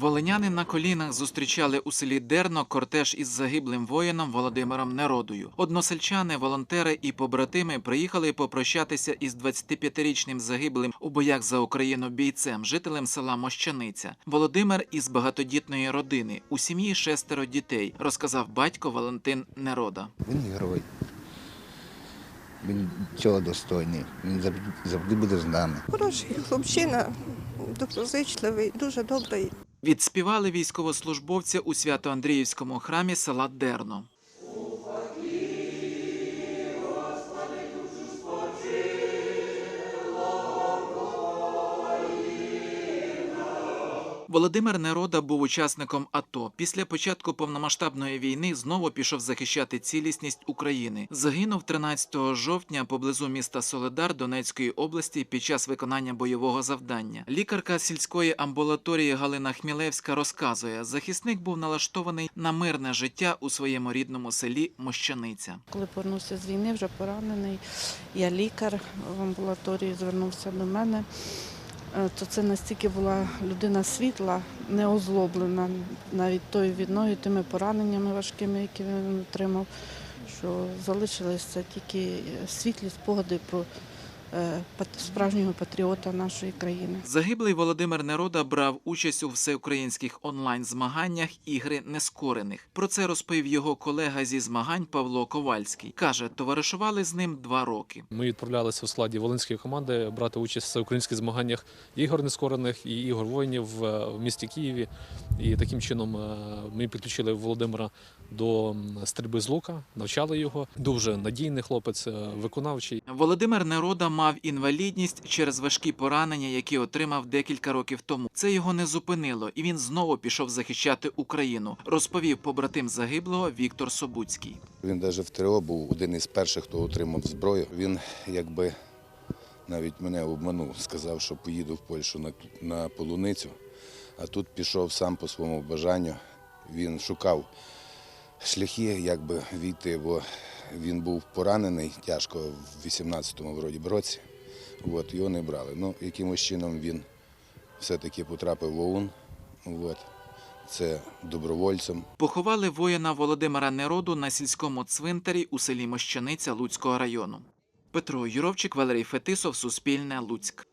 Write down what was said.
Волиняни на колінах зустрічали у селі Дерно кортеж із загиблим воїном Володимиром Неродою. Односельчани, волонтери і побратими приїхали попрощатися із 25-річним загиблим у боях за Україну бійцем, жителем села Мощаниця. Володимир із багатодітної родини. У сім'ї шестеро дітей, розказав батько Валентин Нерода. Він герой. Він цього достойний. Він завжди, буде з нами. Хороший хлопчина, доброзичливий, дуже добрий. Відспівали військовослужбовця у Свято-Андріївському храмі села Дерно. Володимир Нерода був учасником АТО. Після початку повномасштабної війни знову пішов захищати цілісність України. Загинув 13 жовтня поблизу міста Соледар Донецької області під час виконання бойового завдання. Лікарка сільської амбулаторії Галина Хмілевська розказує, захисник був налаштований на мирне життя у своєму рідному селі Мощаниця. Коли повернувся з війни, вже поранений, я лікар в амбулаторії звернувся до мене. Е, То це настільки була людина світла, не озлоблена навіть тою війною, тими пораненнями важкими, які він отримав, що залишилися тільки світлі спогади про справжнього патріота нашої країни. Загиблий Володимир Нерода брав участь у всеукраїнських онлайн-змаганнях ігри нескорених. Про це розповів його колега зі змагань Павло Ковальський. каже, товаришували з ним два роки. Ми відправлялися у складі волинської команди брати участь в українських змаганнях ігор нескорених і ігор воїнів е, в місті Києві. І таким чином е, ми підключили Володимира до стрільби з лука, навчали його. Дуже надійний хлопець, е, виконавчий. Володимир Нерода мав інвалідність через важкі поранення, які отримав декілька років тому. Це його не зупинило, і він знову пішов захищати Україну. Розповів побратим загиблого Віктор Собуцький. Він навіть в ТРО був один із перших, хто отримав зброю. Він якби навіть мене обманув, сказав, що поїду в Польщу на, на полуницю, а тут пішов сам по своєму бажанню. Він шукав шляхи, як би війти, бо він був поранений тяжко в 18-му вроді році. От, його не брали. Ну, якимось чином він все-таки потрапив в ОУН. От. Це добровольцем. Поховали воїна Володимира Нероду на сільському цвинтарі у селі Мощаниця Луцького району. Петро Юровчик, Валерій Фетисов, Суспільне, Луцьк.